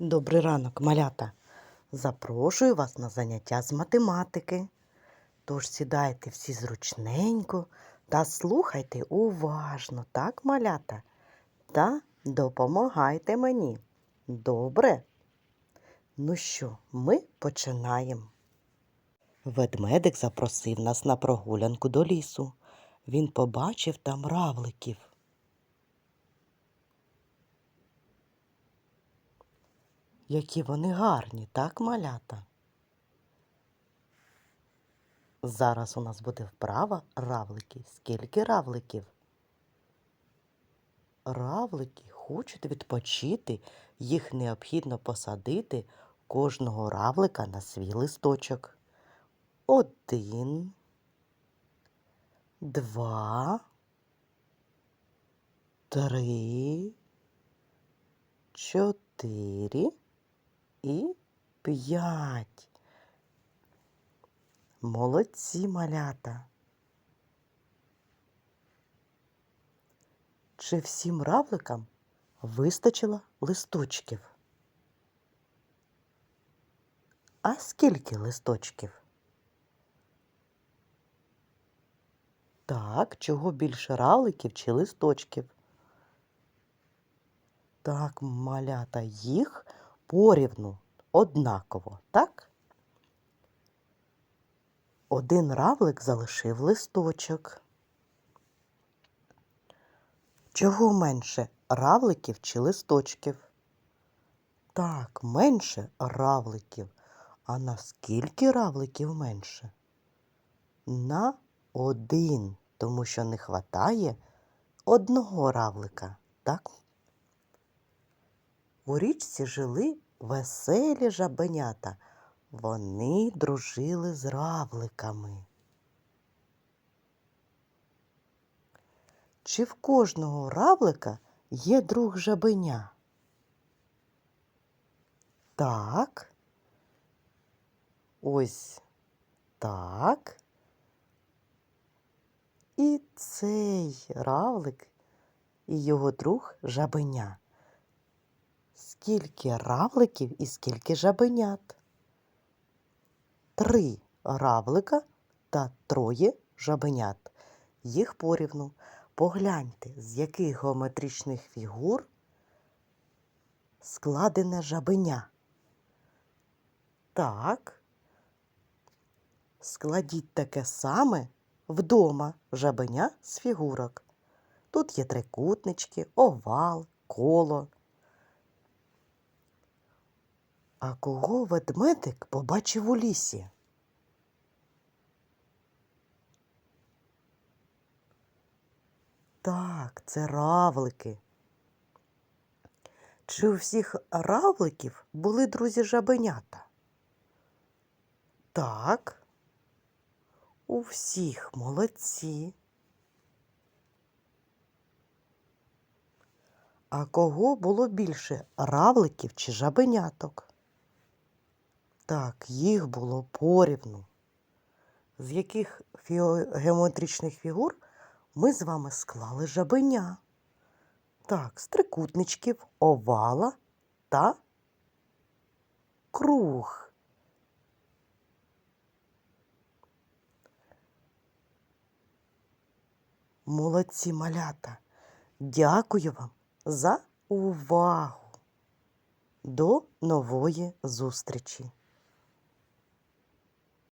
Добрий ранок, малята. Запрошую вас на заняття з математики. Тож сідайте всі зручненько та слухайте уважно, так, малята? Та допомагайте мені. Добре? Ну що, ми починаємо. Ведмедик запросив нас на прогулянку до лісу. Він побачив там равликів. Які вони гарні, так, малята? Зараз у нас буде вправа равлики. Скільки равликів? Равлики хочуть відпочити, їх необхідно посадити кожного равлика на свій листочок. Один, два, три, чотири і п'ять. Молодці малята. Чи всім равликам вистачило листочків? А скільки листочків? Так, чого більше равликів чи листочків? Так, малята, їх порівну однаково, так? Один равлик залишив листочок. Чого менше равликів чи листочків? Так, менше равликів. А наскільки равликів менше? На один, тому що не хватає одного равлика, так? У річці жили веселі жабенята. Вони дружили з равликами. Чи в кожного равлика є друг жабеня? Так. Ось так. І цей равлик і його друг жабеня. Скільки равликів і скільки жабенят? Три равлика та троє жабенят. Їх порівну. Погляньте, з яких геометричних фігур складене жабеня. Так. Складіть таке саме вдома жабеня з фігурок. Тут є трикутнички, овал, коло. А кого ведмедик побачив у лісі? Так, це равлики. Чи у всіх равликів були друзі жабенята? Так. У всіх молодці. А кого було більше равликів чи жабеняток? Так, їх було порівну. З яких геометричних фігур ми з вами склали жабеня? Так, з трикутничків, овала та круг. Молодці малята. Дякую вам за увагу. До нової зустрічі!